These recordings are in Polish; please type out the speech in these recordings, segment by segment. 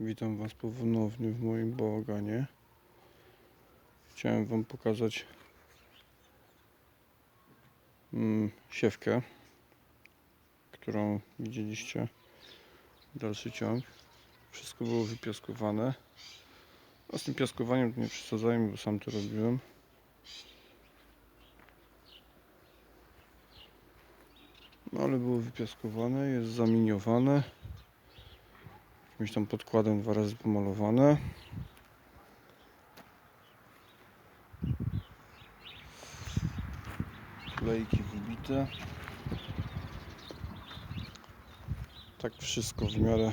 Witam Was ponownie w moim bałaganie. Chciałem Wam pokazać mm, siewkę, którą widzieliście. Dalszy ciąg. Wszystko było wypiaskowane. A z tym piaskowaniem to nie przesadzajmy, bo sam to robiłem. No ale było wypiaskowane, jest zaminiowane. Jakimś tam podkładem dwa razy pomalowane. Lejki wybite. Tak wszystko w miarę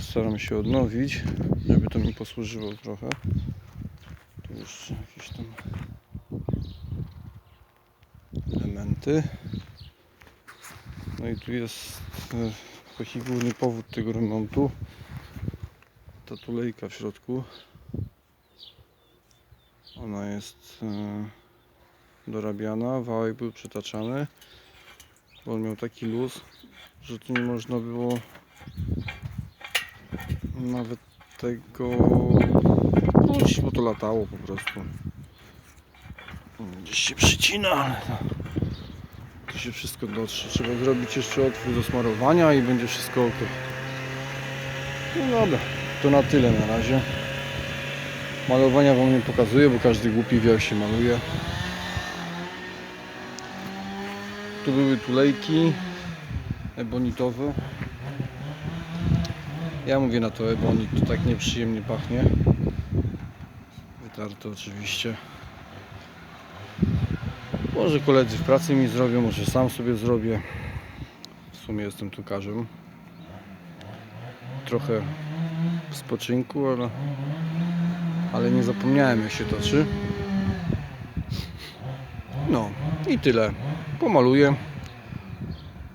staram się odnowić, żeby to mi posłużyło trochę. Tu jeszcze jakieś tam elementy. No i tu jest e, taki główny powód tego remontu. Ta tulejka w środku. Ona jest e, dorabiana, wałek był przetaczany, bo on miał taki luz, że tu nie można było nawet tego wrócić, bo to latało po prostu. Gdzieś się przycina, ale się wszystko dotrze. Trzeba zrobić jeszcze otwór do smarowania i będzie wszystko ok. No dobra, to na tyle na razie. Malowania wam nie pokazuję, bo każdy głupi wie jak się maluje. Tu były tulejki ebonitowe. Ja mówię na to ebonit, to tak nieprzyjemnie pachnie. Wytarte oczywiście. Może koledzy w pracy mi zrobią, może sam sobie zrobię. W sumie jestem tukarzem. Trochę w spoczynku, ale, ale nie zapomniałem jak się toczy. No i tyle. Pomaluję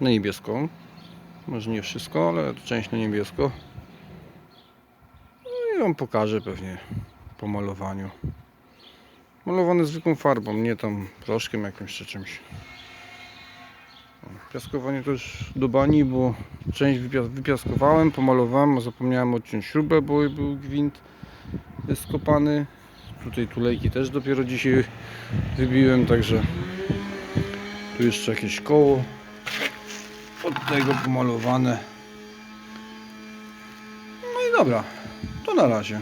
na niebiesko. Może nie wszystko, ale część na niebiesko. No i wam pokażę pewnie po malowaniu. Malowane zwykłą farbą, nie tam proszkiem jakimś czy czymś. Piaskowanie też do bani, bo część wypia- wypiaskowałem, pomalowałem, a zapomniałem odciąć śrubę, bo był gwint skopany. Tutaj tulejki też dopiero dzisiaj wybiłem, także tu jeszcze jakieś koło od tego pomalowane. No i dobra, to na razie.